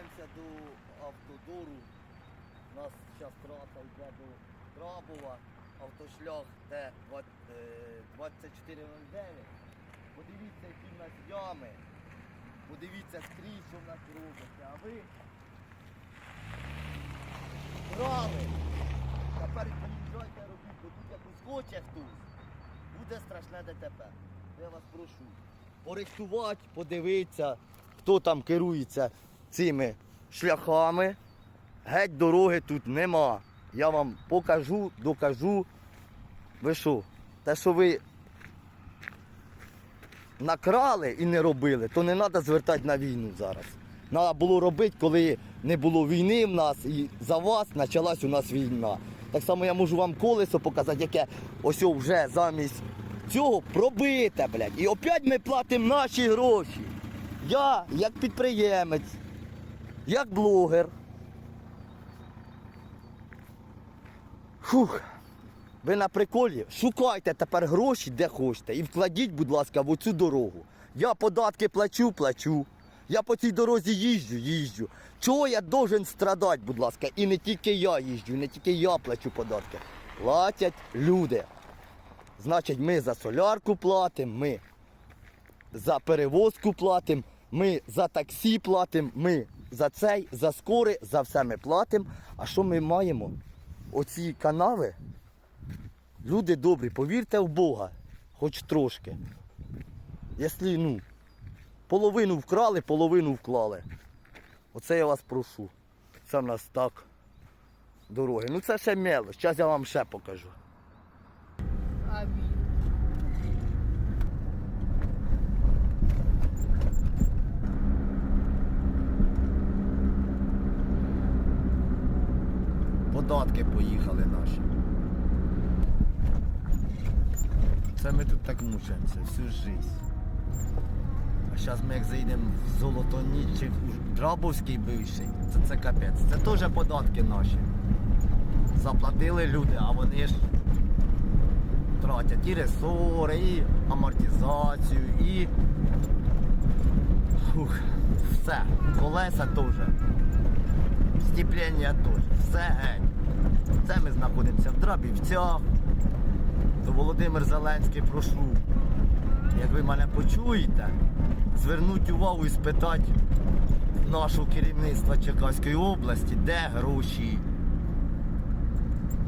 Направляємося до автодору. У нас зараз траса йде до Трабова, автошлях Т-2409. Подивіться, які в нас ями. Подивіться скрізь, що в нас робиться. А ви брали. Тепер приїжджайте робіть, бо тут як ускоче хтось, буде страшне ДТП. Я вас прошу. Порихтувати, подивитися, хто там керується цими шляхами. Геть дороги тут нема. Я вам покажу, докажу. Ви що? Те, що ви накрали і не робили, то не треба звертати на війну зараз. Треба було робити, коли не було війни в нас і за вас почалась у нас війна. Так само я можу вам колесо показати, яке ось вже замість цього пробите, блядь. І опять ми платимо наші гроші. Я, як підприємець, як блогер. Фух. Ви на приколі? Шукайте тепер гроші, де хочете, і вкладіть, будь ласка, в оцю дорогу. Я податки плачу, плачу. Я по цій дорозі їжджу, їжджу. Чого я должен страдати, будь ласка? І не тільки я їжджу, не тільки я плачу податки. Платять люди. Значить, ми за солярку платимо, ми за перевозку платимо, ми за таксі платимо, ми за цей, за скори, за все ми платимо. А що ми маємо? Оці канави Люди добрі, повірте в Бога, хоч трошки. Якщо, ну, половину вкрали, половину вклали. Оце я вас прошу. Це в нас так дороги. Ну це ще мелоч, зараз я вам ще покажу. Податки поїхали наші. Це ми тут так мучаємося всю життя. А зараз ми як заїдемо в Золотоніч чи в Драбовський бивший, це, це капець. Це теж податки наші. Заплатили люди, а вони ж тратять і ресори, і амортизацію, і Фух, все. Колеса теж. Стіплення теж. Все геть. Це ми знаходимося в Драбівцях. То Володимир Зеленський прошу. Як ви мене почуєте, звернуть увагу і спитати нашого керівництва Черкаської області, де гроші.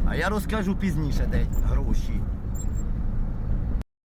А я розкажу пізніше, де гроші.